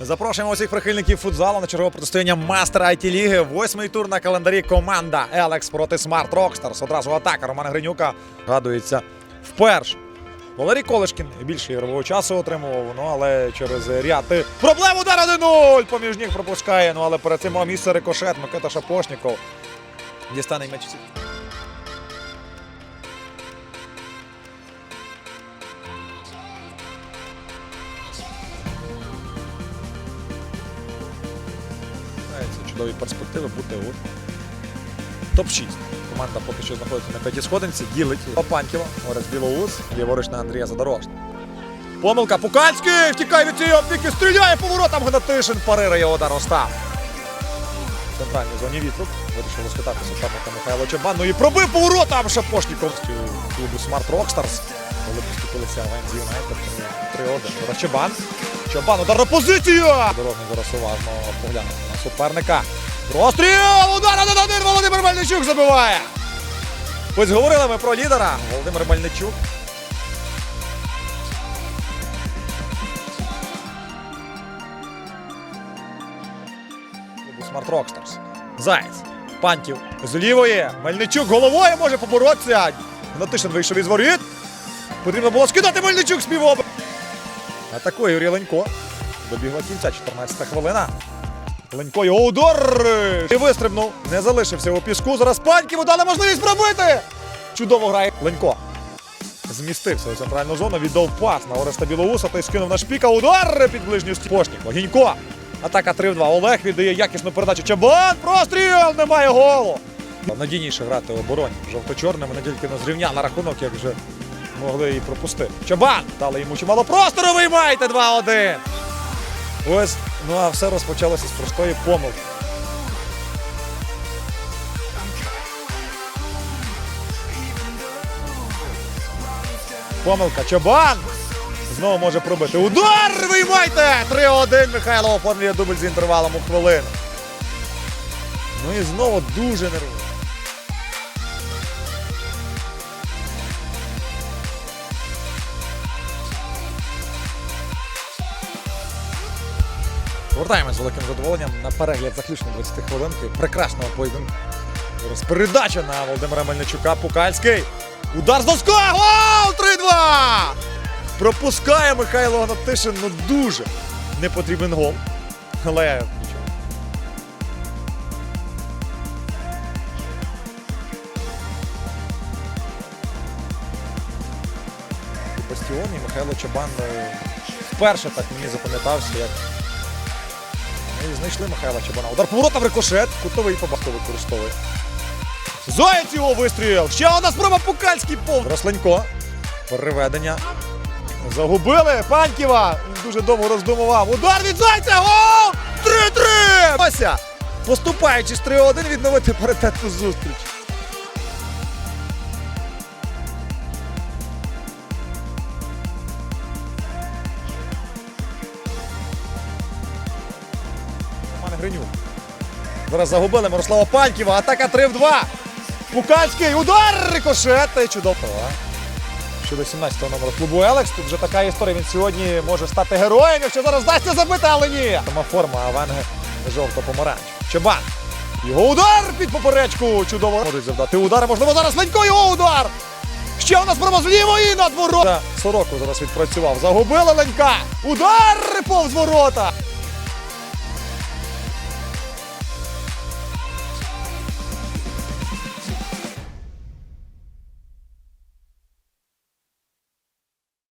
Запрошуємо усіх прихильників футзалу на чергове протистояння мастера IT ліги. Восьмий тур на календарі команда Елекс проти Смарт Рокстарс. Одразу атака Романа Гринюка гадується вперше. Валерій Колешкін більше ігрового часу отримував, ну але через ряд проблем удар 1-0! Поміж ніг пропускає. Ну але перед цим місце рикошет Микита Шапошніков. Дістане м'яч. Чудові перспективи бути у топ-6. Команда поки що знаходиться на п'ятій сходинці, ділить Папаньківа, Орець Білоус, ліворуч на Андрія Задорожного. Помилка Пукальський! Втікає від цієї опіки, стріляє поворотом Гнатишин, парирує удар Остап. В центральній зоні вітру вирішив розхитатися шапника Михайло Чабан. Ну і пробив поворотом Шапошніков з клубу Smart Rockstars. Коли поступилися Вензі Юнайтед 3-1. Зараз Чабан. Чабан, удар на позицію! Дорожний зараз уважно поглянути на суперника. Розстріл! Удар на один Володимир Мельничук забиває! Ось говорили ми про лідера. Володимир Мельничук. Smart Rockstars. Заєць. Пантів з лівої. Мельничук головою може поборотися. Гнатишин вийшов із воріт. Потрібно було скидати Мельничук співоби. Атакує Юрій Ленько. Добігла кінця, 14 хвилина. Ленько його удар! І вистрибнув. Не залишився у піску. Зараз Паньківу дали можливість пробити. Чудово грає Ленько. Змістився у центральну зону, віддав пас на Ореста Білоуса, той скинув на шпіка. Удар під ближню стіну. Пошнікова. Гінько. Атака 3-2. Олег віддає якісну передачу. Чабан! Простріл! Немає голу! Надійніше грати в обороні. Жовто-чорними не тільки на зрівня на рахунок, як вже могли і пропустити. Чабан! Дали йому чимало простору, виймайте 2-1. Ось, ну а все розпочалося з простої помилки. Помилка. Чабан! Знову може пробити. Удар! Виймайте! 3-1. Михайло оформлює дубль з інтервалом у хвилину. Ну і знову дуже нервово. Повертаємось з великим задоволенням на перегляд заключної 20 хвилинки. Прекрасного поєдинку. Зараз передача на Володимира Мельничука. Пукальський. Удар з доска! Гол! 3-2! Пропускає Михайло Гнатишин. Ну дуже не потрібен гол. Але Бастіон і Михайло Чабан е, вперше так мені запам'ятався, як знайшли Михайла Чабана. Удар поворота рикошет. Кутовий побахто використовує. Заєць його вистріл! Ще одна спроба Пукальський пов. Росленько. Переведення. Загубили Паньківа. Дуже довго роздумував. Удар від Зайця! Гол! 3-3! Вася! Поступаючи з 3-1 відновити паритетну зустріч. Роман Зараз загубили Мирослава Паньківа. Атака 3 в 2. Пукальський удар! Рикошет! Й чудово. Щодо 17-го номеру клубу Елекс. Тут вже така історія. Він сьогодні може стати героєм, якщо зараз вдасться забити, але ні. Сама форма Авенги жовто-помаранч. Чебан. Його удар під поперечку. Чудово. Можуть завдати удар. Можливо, зараз Ленько його удар. Ще у нас спроба з лівої над ворота. Сороку зараз відпрацював. Загубили Ленька. Удар повз ворота.